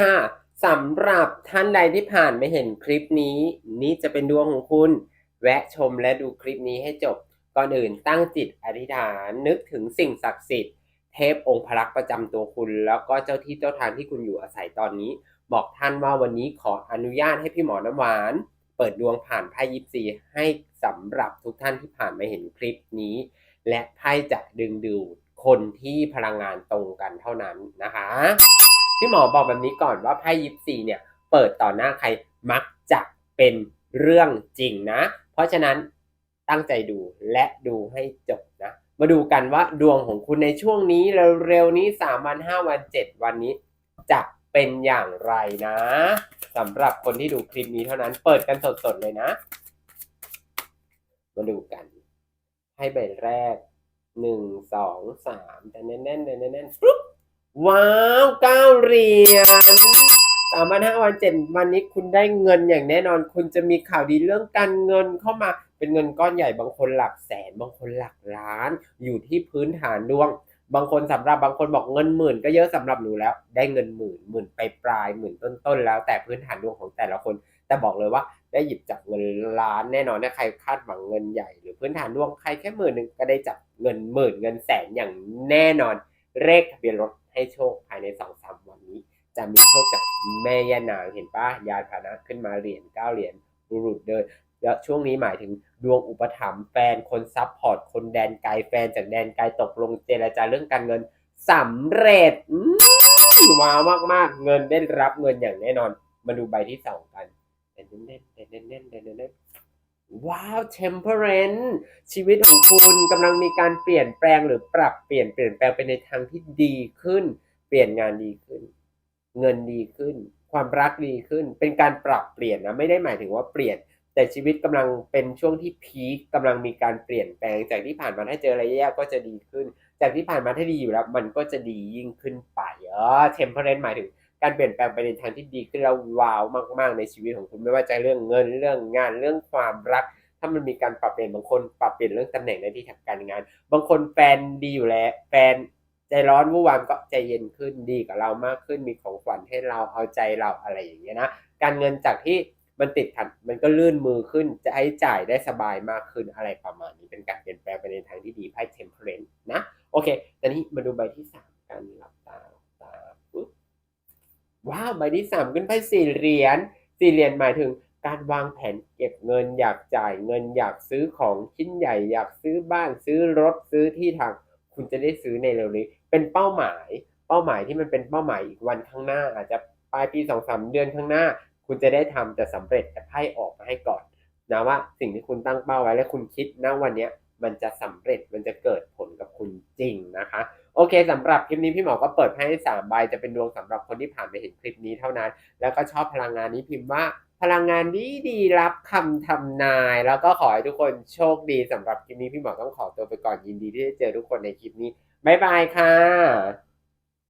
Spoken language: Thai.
ค่ะสำหรับท่านใดที่ผ่านไม่เห็นคลิปนี้ นี่จะเป็นดวงของคุณ แวะชมและดูคลิปนี้ให้จบ ก่อนอื่นตั้งจิตอธิษฐานนึกถึงสิ่งศักดิ์สิทธิ์เทพองค์พระลักษ์ประจำตัวคุณ แล้วก็เจ้าที่เจ้าทางที่คุณอยู่อาศัยตอนนี้ บอกท่านว่าวันนี้ขออนุญาตให้พี่หมอน้ำหวาน เปิดดวงผ่านไพ่ยิปซีให้สำหรับทุกท่านที่ผ่านมาเห็นคลิปนี้ และไพ่จะดึงดูดคนที่พลังงานตรงกันเท่านั้นนะคะ พี่หมอบอกแบบนี้ก่อนว่าไพ่ยิปซีเนี่ยเปิดต่อหน้าใครมักจะเป็นเรื่องจริงนะ เพราะฉะนั้นตั้งใจดูและดูให้จบนะ มาดูกันว่าดวงของคุณในช่วงนี้เร็วๆนี้ 3 วัน 5 วัน 7 วันนี้จะเป็นอย่างไรนะสำหรับคนที่ดูคลิปนี้เท่านั้นเปิดกันสดๆเลยนะ มาดูกัน ให้ใบแรกหนึ่งสองสามแต่แน่นๆแน่นๆแน่นๆปุ๊บ ว้าวเก้าเหรียญสามวันห้าวันเจ็ดวันนี้คุณได้เงินอย่างแน่นอน คุณจะมีข่าวดีเรื่องการเงินเข้ามาเป็นเงินก้อนใหญ่บางคนหลักแสน บางคนหลักล้าน อยู่ที่พื้นฐานดวง บางคนสำหรับบางคนบอกเงินหมื่น ก็เยอะสำหรับหนูแล้ว ได้เงินหมื่นหมื่นไปปลายหมื่นต้นๆแล้ว แต่พื้นฐานดวงของแต่ละคน แต่บอกเลยว่า ได้หยิบจับเงินล้านแน่นอนถ้าใครคาดหวังเงินใหญ่หรือพื้นฐานดวงใครแค่หมื่นหนึ่งก็ได้จับเงินหมื่นเงินแสนอย่างแน่นอนเลขทะเบียนรถ ให้โชคภายในสองสามวันนี้ จะมีโชคจากแม่ย่านางเห็นปะยานพานะขึ้นมาเหรียญเก้าเหรียญบุรุษเดินแล้วช่วงนี้หมายถึงดวงอุปถัมภ์แฟนคนซับพอร์ตคนแดนไกลแฟนจากแดนไกลตกลงเจรจาเรื่องการเงินสำเร็จว้าวมากๆ เงินได้รับเงินอย่างแน่นอน มาดูใบที่สองกันเน้นเน้นเน้นเน้นเน้นเน้นเน้น ว้าว temperance ชีวิตของคุณกำลังมีการเปลี่ยนแปลงหรือปรับเปลี่ยนเปลี่ยนแปลงไปในทางที่ดีขึ้น เปลี่ยนงานดีขึ้น เงินดีขึ้น ความรักดีขึ้น เป็นการปรับเปลี่ยนนะไม่ได้หมายถึงว่าเปลี่ยน แต่ชีวิตกำลังเป็นช่วงที่พีคกำลังมีการเปลี่ยนแปลง จากที่ผ่านมาถ้าเจออะไรแย่ก็จะดีขึ้น จากที่ผ่านมาถ้าดีอยู่แล้ว มันก็จะดียิ่งขึ้นไปเออ temperance หมายถึง การเปลี่ยนแปลงไปในทางที่ดีขึ้นแล้วว้าวมาก ๆ ในชีวิตของคุณไม่ว่าจะเรื่องเงินเรื่องงานเรื่องความรัก ถ้ามันมีการปรับเปลี่ยนบางคนปรับเปลี่ยนเรื่องตำแหน่งในที่ทำการงาน บางคนแฟนดีอยู่แล้วแฟนใจร้อนวุ่นวายก็ใจเย็นขึ้นดีกับเรามากขึ้นมีของขวัญให้เราเอาใจเราอะไรอย่างเงี้ยนะการเงินจากที่มันติดขัดมันก็ลื่นมือขึ้นจะให้จ่ายได้สบายมากขึ้นอะไรประมาณนี้เป็นการเปลี่ยนแปลงไปในทางที่ดีไพ่ temperance นะโอเคตอนนี้มาดูใบที่สามกันหลับตา ว้าวใบที่สามขึ้นไพ่สี่เหรียญสี่เหรียญหมายถึงการวางแผนเก็บเงินอยากจ่ายเงินอยากซื้อของชิ้นใหญ่ อยากซื้อบ้านซื้อรถซื้อที่ทาง คุณจะได้ซื้อในเร็วนี้ เป็นเป้าหมาย เป้าหมายที่มันเป็นเป้าหมายอีกวันข้างหน้า อาจจะปลายปีสองสามเดือนข้างหน้า คุณจะได้ทำจะสำเร็จแต่ไพ่ออกมาให้ก่อนนะว่าสิ่งที่คุณตั้งเป้าไว้และคุณคิดนะวันเนี้ยมันจะสำเร็จมันจะเกิดผลกับคุณจริงนะคะ โอเคสำหรับคลิปนี้พี่หมอก็เปิดให้สามใบจะเป็นดวงสำหรับคนที่ผ่านไปเห็นคลิปนี้เท่านั้น แล้วก็ชอบพลังงานนี้พิมพ์ว่าพลังงานดีดีรับคำทำนาย แล้วก็ขอให้ทุกคนโชคดีสำหรับคลิปนี้พี่หมอต้องขอตัวไปก่อนยินดีที่ได้เจอทุกคนในคลิปนี้บ๊ายบายค่ะ